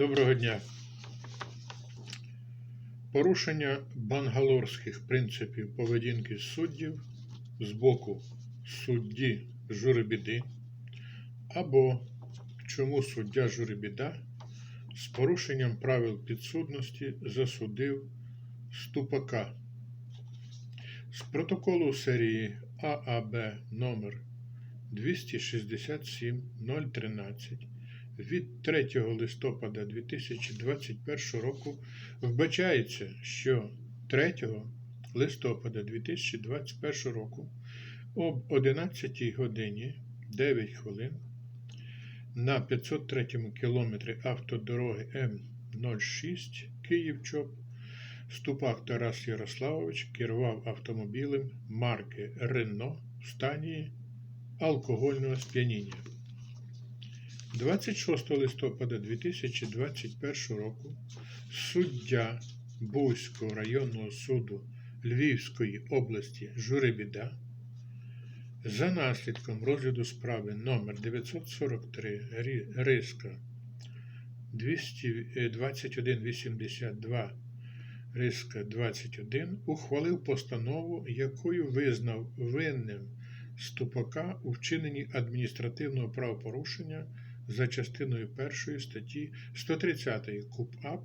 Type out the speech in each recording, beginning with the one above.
Доброго дня. Порушення бангалорських принципів поведінки суддів з боку судді Журебіди або чому суддя Журебіда з порушенням правил підсудності засудив ступака. З протоколу серії ААБ номер 267 013 від 3 листопада 2021 року вбачається, що 3 листопада 2021 року об 11 годині 9 хвилин на 503 кілометрі автодороги М06 Київ-Чоп Ступак Тарас Ярославович керував автомобілем марки Рено в стані алкогольного сп'яніння. 26 листопада 2021 року суддя Буського районного суду Львівської області Журебіда за наслідком розгляду справи номер 943 Риска 200 2182 Риска 21 ухвалив постанову, якою визнав винним ступака у вчиненні адміністративного правопорушення за частиною 1 статті 130 КУПАП,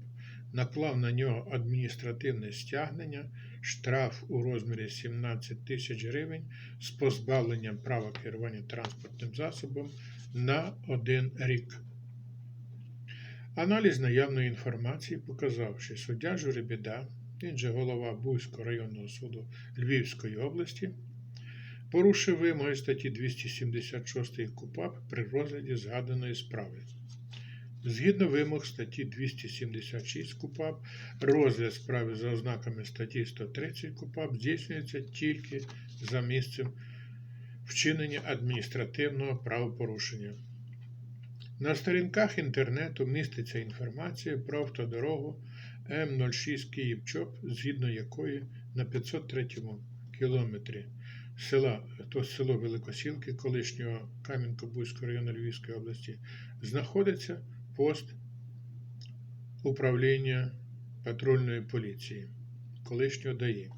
наклав на нього адміністративне стягнення, штраф у розмірі 17 тисяч гривень з позбавленням права керування транспортним засобом на один рік. Аналіз наявної інформації показав, що суддя Журебіда, він же голова Буйського районного суду Львівської області, порушив вимоги статті 276 КУПАП при розгляді згаданої справи. Згідно вимог статті 276 КУПАП, розгляд справи за ознаками статті 130 КУПАП здійснюється тільки за місцем вчинення адміністративного правопорушення. На сторінках інтернету міститься інформація про автодорогу М06 Київ-Чоп, згідно якої на 503 кілометрі села, то село Великосілки, колишнього Кам'янко-Бузького району Львівської області, знаходиться пост управління патрульної поліції, колишнього ДАІ.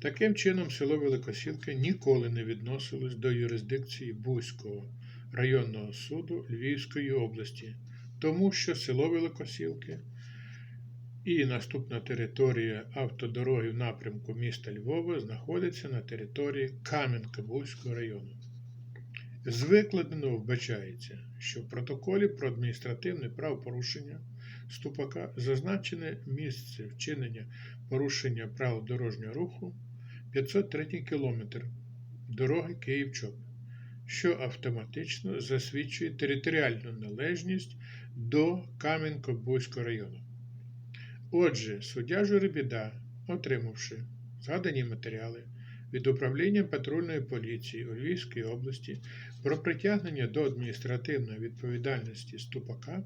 Таким чином, село Великосілки ніколи не відносилось до юрисдикції Бузького районного суду Львівської області, тому що село Великосілки і наступна територія автодороги в напрямку міста Львова знаходиться на території Кам'янка-Бузького району. З викладеного вбачається, що в протоколі про адміністративне правопорушення ступака зазначене місце вчинення порушення правил дорожнього руху 503 кілометр дороги Київ-Чоп, що автоматично засвідчує територіальну належність до Кам'янко-Бузького району. Отже, суддя Журебіда, отримавши згадані матеріали від управління патрульної поліції у Львівській області про притягнення до адміністративної відповідальності ступака,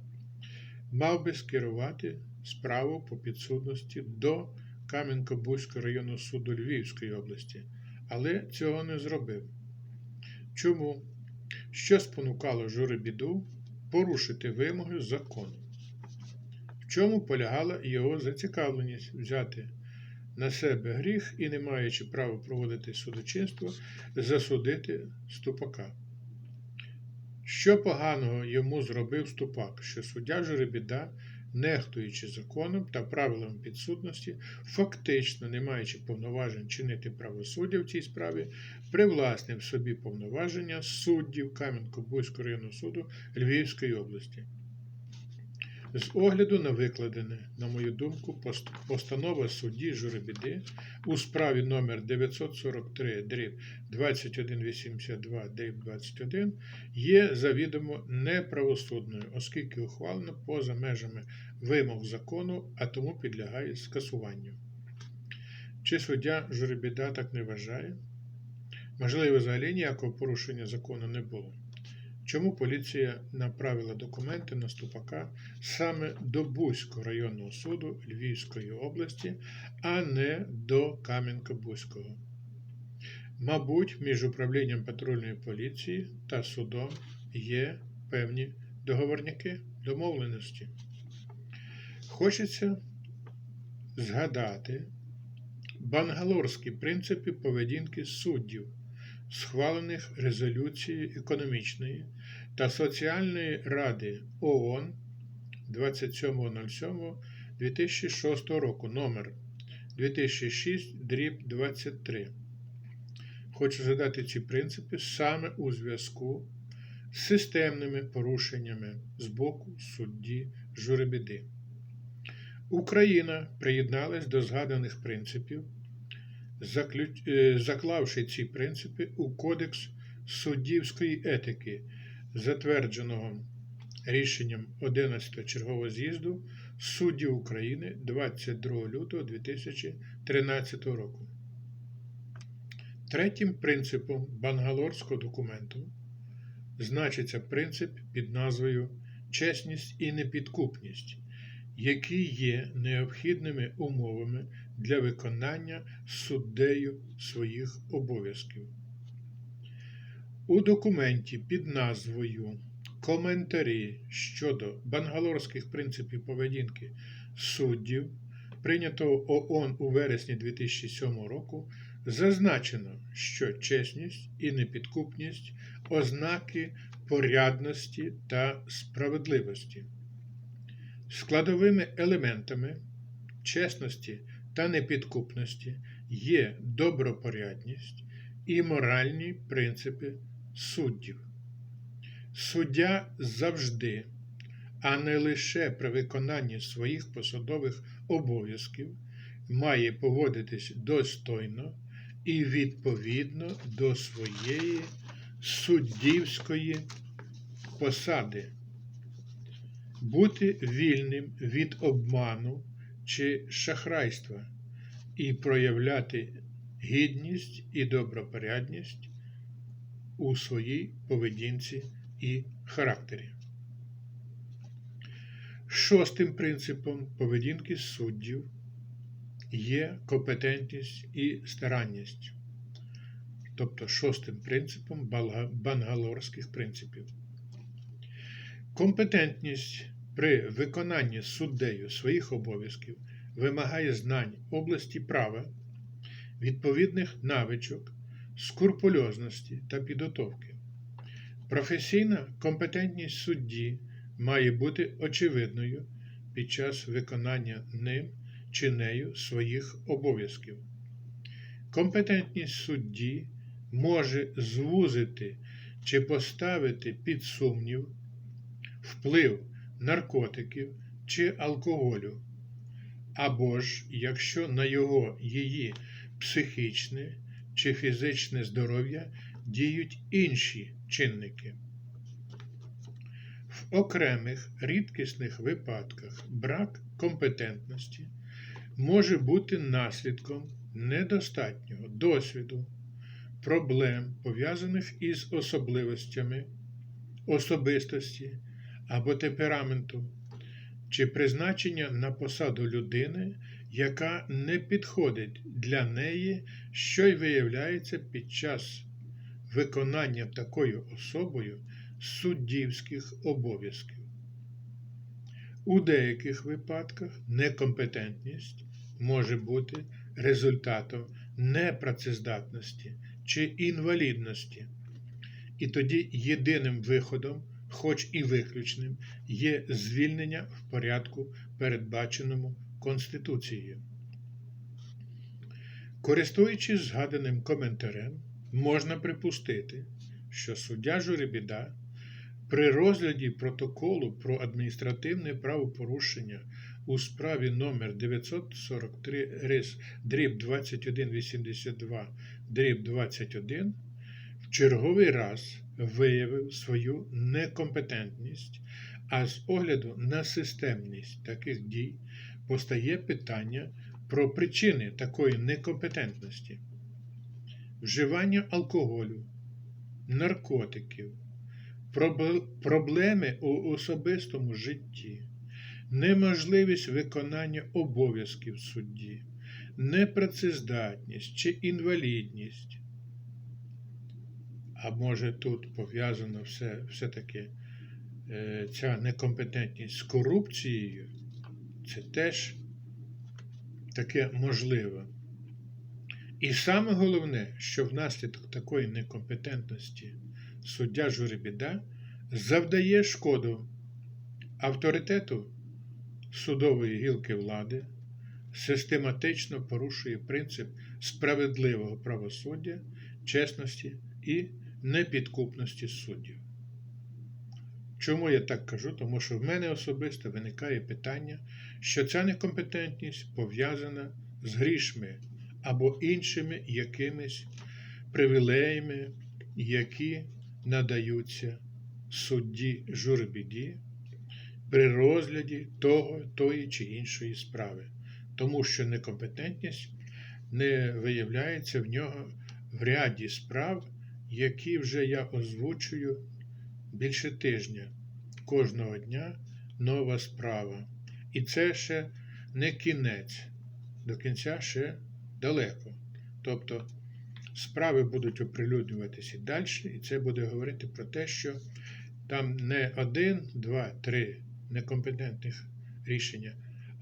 мав би скерувати справу по підсудності до Кам'янко-Бузького районного суду Львівської області, але цього не зробив. Чому? Що спонукало Журебіду порушити вимоги закону? В чому полягала його зацікавленість взяти на себе гріх і, не маючи права проводити судочинство, засудити ступака? Що поганого йому зробив ступак, що суддя Жеребіда, нехтуючи законом та правилами підсудності, фактично, не маючи повноважень чинити правосуддя в цій справі, привласнив собі повноваження суддів Кам'янко-Бузького районного суду Львівської області. З огляду на викладене, на мою думку, постанова судді Журебіди у справі номер 943 дріб 2182 дріб 21 є завідомо неправосудною, оскільки ухвалена поза межами вимог закону, а тому підлягає скасуванню. Чи суддя Журебіда так не вважає? Можливо, взагалі ніякого порушення закону не було. Чому поліція направила документи на ступака саме до Бузького районного суду Львівської області, а не до Кам'янка-Бузького? Мабуть, між управлінням патрульної поліції та судом є певні договорняки, домовленості. Хочеться згадати бангалорські принципи поведінки суддів, схвалених резолюцією економічної та соціальної ради ООН 27.07.2006 року номер 2006 дріб 23. Хочу згадати ці принципи саме у зв'язку з системними порушеннями з боку судді Журебіди. Україна приєдналась до згаданих принципів, е, заклавши ці принципи у Кодекс суддівської етики, затвердженого рішенням 11 чергового з'їзду суддів України 22 лютого 2013 року. Третім принципом бангалорського документу значиться принцип під назвою чесність і непідкупність, які є необхідними умовами для виконання суддею своїх обов'язків. У документі під назвою Коментарі щодо бангалорських принципів поведінки суддів, прийнятого ООН у вересні 2007 року, зазначено, що чесність і непідкупність ознаки порядності та справедливості. Складовими елементами чесності та непідкупності є добропорядність і моральні принципи суддів. Суддя завжди, а не лише при виконанні своїх посадових обов'язків, має поводитись достойно і відповідно до своєї суддівської посади, бути вільним від обману чи шахрайства і проявляти гідність і добропорядність у своїй поведінці і характері. Шостим принципом поведінки суддів є компетентність і старанність, тобто шостим принципом бангалорських принципів. Компетентність при виконанні суддею своїх обов'язків вимагає знань області права, відповідних навичок, скрупульозності та підготовки. Професійна компетентність судді має бути очевидною під час виконання ним чи нею своїх обов'язків. Компетентність судді може звузити чи поставити під сумнів вплив наркотиків чи алкоголю, або ж якщо на його її психічне чи фізичне здоров'я діють інші чинники. В окремих рідкісних випадках брак компетентності може бути наслідком недостатнього досвіду, проблем, пов'язаних із особливостями особистості або темпераменту, чи призначення на посаду людини, яка не підходить для неї, що й виявляється під час виконання такою особою суддівських обов'язків. У деяких випадках некомпетентність може бути результатом непрацездатності чи інвалідності, і тоді єдиним виходом, хоч і виключним, є звільнення в порядку, передбаченому Конституцією. Користуючись згаданим коментарем, можна припустити, що суддя Журебіда при розгляді протоколу про адміністративне правопорушення у справі номер 943 рис дріб 2182 дріб 21 в черговий раз виявив свою некомпетентність, а з огляду на системність таких дій постає питання про причини такої некомпетентності. Вживання алкоголю, наркотиків, проблеми у особистому житті, неможливість виконання обов'язків судді, непрацездатність чи інвалідність. А може тут пов'язано все, все-таки е, ця некомпетентність з корупцією? Це теж таке можливо. І саме головне, що внаслідок такої некомпетентності суддя Журебіда завдає шкоду авторитету судової гілки влади, систематично порушує принцип справедливого правосуддя, чесності і непідкупності суддів. Чому я так кажу? Тому що в мене особисто виникає питання, що ця некомпетентність пов'язана з грішми або іншими якимись привілеями, які надаються судді журбіді при розгляді того, тої чи іншої справи, тому що некомпетентність не виявляється в нього в ряді справ, які вже я озвучую більше тижня. Кожного дня нова справа. І це ще не кінець, до кінця ще далеко. Тобто справи будуть оприлюднюватися далі, і це буде говорити про те, що там не один, два, три некомпетентних рішення,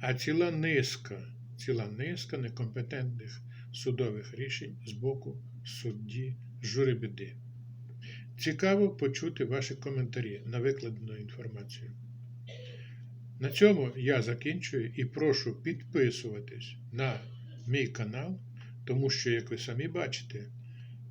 а ціла низка, ціла низка некомпетентних судових рішень з боку судді Журебіди. Цікаво почути ваші коментарі на викладену інформацію. На цьому я закінчую і прошу підписуватись на мій канал, тому що, як ви самі бачите,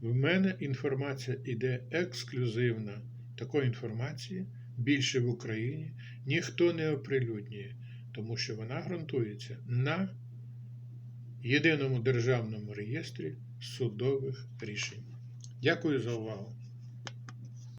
в мене інформація іде ексклюзивна. Такої інформації більше в Україні ніхто не оприлюднює, тому що вона ґрунтується на єдиному державному реєстрі судових рішень. Дякую за увагу!